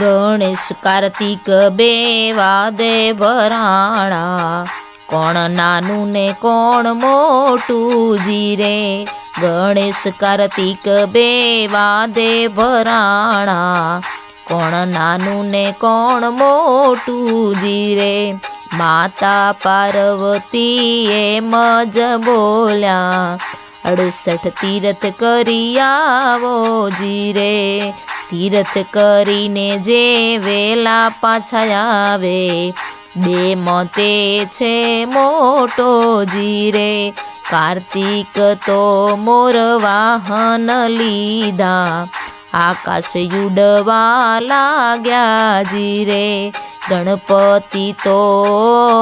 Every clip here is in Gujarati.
ગણેશ કાર્તિક બે વાદે ભરાણા કોણ નાનું ને કોણ મોટું જીરે? ગણેશ કાર્તિક બે વાદે ભરાણા કોણ નાનું ને કોણ મોટું જીરે? માતા પાર્વતી એમ જ બોલ્યા. અડસઠ તીરથ કરી આવો જીરે. તીરથ કરીને જે વેલા પાછા આવે, બે મતે છે મોટો જીરે. કાર્તિક તો મોર વાહન લીધા, આકાશ યુડવા લાગ્યા જીરે. ગણપતિ તો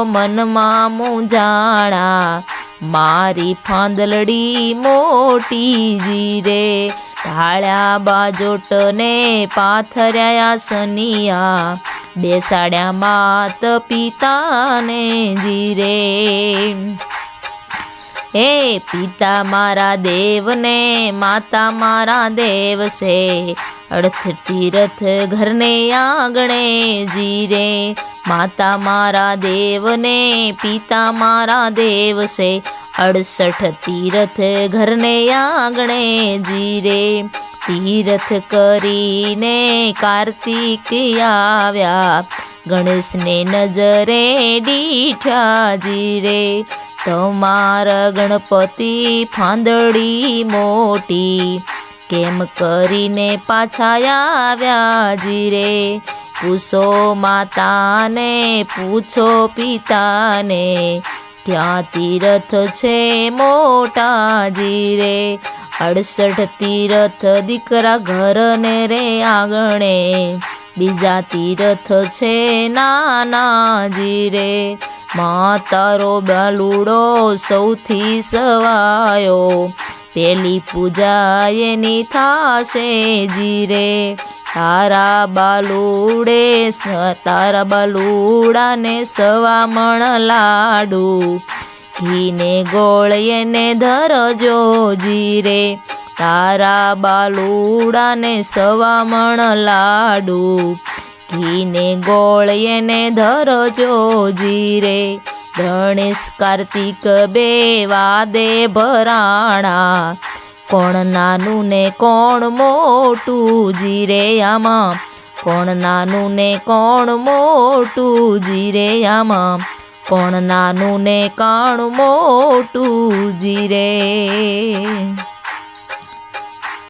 મનમાં મૂંઝાણા, મારી ફાંદલડી મોટી જીરે. ઢાળ્યા બાજોટને પાથર્યા સનિયા, બેસાડ્યા માત પિતાને જીરે. હે પિતા મારા દેવને, માતા મારા દેવ છે અડથ તીરથ ઘરને આંગણે જીરે. માતા મારા દેવને, પિતા મારા દેવ છે અડસઠ તીરથ ઘરને આંગણે જીરે. તીરથ કરીને કાર્તિક આવ્યા. ગણેશને નજરે દીઠા જીરે. તમારા ગણપતિ ફાંદડી મોટી. કેમ કરીને પાછા આવ્યા જીરે? પૂછો માતાને, પૂછો પિતાને. ક્યાં તીરથ છે મોટા જીરે અડસઠ તીરથ દીકરા ઘરને રે આંગણે. બીજા તીરથ છે નાના જીરે માતારો બાલુડો સૌથી સવાયો. પેલી પૂજા એની થાશે જીરે. તારા બાલુડે તારા બાલુડાને સવામણ લાડુ. ઘીને ગોળ એને ધરજો જીરે. તારા બાલુડાને સવામણ લાડુ. ઘીને ગોળ એને ધરજો જીરે. ગણેશ કાર્તિક બે વાદે ભરાણા. કોણ નાનું ને કોણ મોટું જીરે આમાં? કોણ નાનું ને કોણ મોટું જીરે આમાં? કોણ નાનું ને કોણ મોટું જીરે?